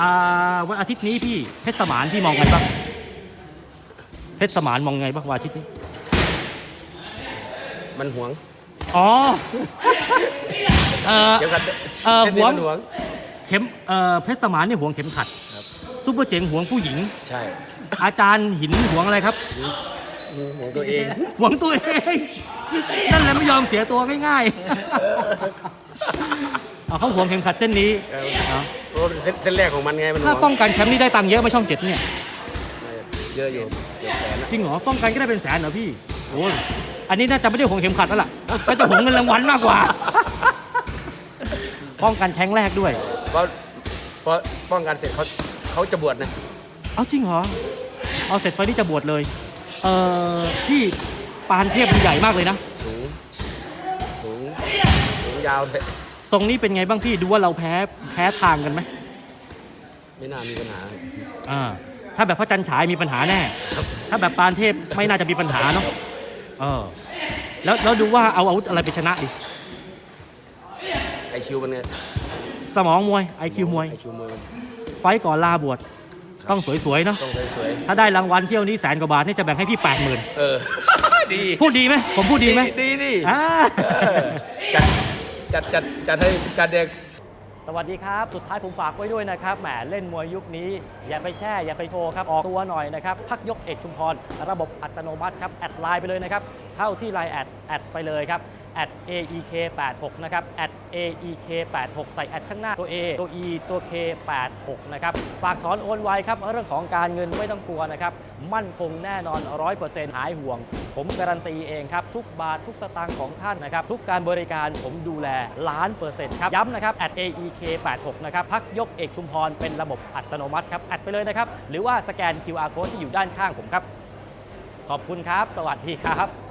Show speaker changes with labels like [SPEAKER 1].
[SPEAKER 1] อ่าวันอาทิตย์นี้พี่เพชรสมานพี่มองไงบ้างเพชรสมานมองไงบ้างวันอาทิตย์นี้
[SPEAKER 2] มันหวง
[SPEAKER 1] อ๋อ เออ
[SPEAKER 2] เดี๋ยวกัน
[SPEAKER 1] เอ่อ
[SPEAKER 2] ส้นนี้
[SPEAKER 1] หวง
[SPEAKER 2] มันหวง
[SPEAKER 1] เข็มเออเพชรสมานนี่หวงเข็มขัด
[SPEAKER 2] ครับ
[SPEAKER 1] ซุปเปอร์เจ๋งหวงผู้หญิง
[SPEAKER 2] ใช่
[SPEAKER 1] อาจารย์หินหวงอะไรครับ
[SPEAKER 2] หวงตัวเอง
[SPEAKER 1] หวงตัวเองนั่นแหละไม่ยอมเสียตัวง่ายๆ เอาเขาหวงเข็มขัดเส้นนี้เนาะ
[SPEAKER 2] โอ้เส้นแรกของมันไงมันหว
[SPEAKER 1] ถ้างป้องกันแชมป์นี่ได้ตังค์เยอะไหมช่องเจ็ดเนี่ย
[SPEAKER 2] เยอะอยู่เกือบแสนนะ
[SPEAKER 1] จริงเหรอ ป้องกันก็ได้เป็นแสนเหรอพี่ โอ้ยอันนี้น่าจะไม่ได้หวงเข็มขัดแล้วล่ะก็จะหวงเงินรางวัลมากกว่า ป้องกันแท้งแรกด้วย
[SPEAKER 2] เพราะเพราะป้องกันเสร็จเขาเขาจะบวชนะ
[SPEAKER 1] เอาจริงเหรอ เอาเสร็จไฟนี่จะบวชเลย เอ่อพี่ปานเทพมันใหญ่มากเลยนะ
[SPEAKER 2] สูงสูงสูงยาวเลย
[SPEAKER 1] ทรงนี้เป็นไงบ้างพี่ดูว่าเราแพ้แพ้ทางกันไหม
[SPEAKER 2] ไม่น่ามีปัญหา
[SPEAKER 1] อ่าถ้าแบบพระจันทร์ฉายมีปัญหาแน่ ถ้าแบบปานเทพไม่น่าจะมีปัญหาเนาะเออแล้วแล้วดูว่าเอาอาวุธอะไรไปชนะดิ
[SPEAKER 2] ไอคิวมันไง
[SPEAKER 1] สมองมวยไอคิวมวย
[SPEAKER 2] ไอคิวมือมัน
[SPEAKER 1] ไฟต์ก่อนลาบวชต้องสวยๆเนาะ
[SPEAKER 2] ต้องสวย
[SPEAKER 1] ถ้าได้รางวัลเที่ยวนี้แสนกว่าบาทนี่จะแบ่งให้พี่แปดหมื่น
[SPEAKER 2] ๆเออ ดี
[SPEAKER 1] พูดดีไหมผมพูดดีไหม
[SPEAKER 2] ดีดี
[SPEAKER 1] อ่า
[SPEAKER 2] เออ จัดจัดจัดให้จัดเด็ก
[SPEAKER 1] สวัสดีครับ สุดท้ายผมฝากไว้ด้วยนะครับ แหมเล่นมวยยุคนี้ อย่าไปแช่ อย่าไปโชว์ครับ ออกตัวหน่อยนะครับ พักยกเอกชุมพร ระบบอัตโนมัติครับ แอดไลน์ไปเลยนะครับ เข้าที่ไลน์แอด แอดไปเลยครับ แอด aek 8 6 นะครับแอด aek 8 6 ใส่แอดข้างหน้าตัว a ตัว e ตัว k 8 6 นะครับฝากถอนโอนไวครับเรื่องของการเงินไม่ต้องกลัวนะครับมั่นคงแน่นอน 100%หายห่วง ผมการันตีเองครับทุกบาททุกสตางค์ของท่านนะครับทุกการบริการผมดูแลล้านเปอร์เซ็นต์ครับย้ำนะครับ at aek 8 6 นะครับพักยกเอกชุมพรเป็นระบบอัตโนมัติครับแอดไปเลยนะครับหรือว่าสแกน QR code ที่อยู่ด้านข้างผมครับขอบคุณครับ สวัสดีครับ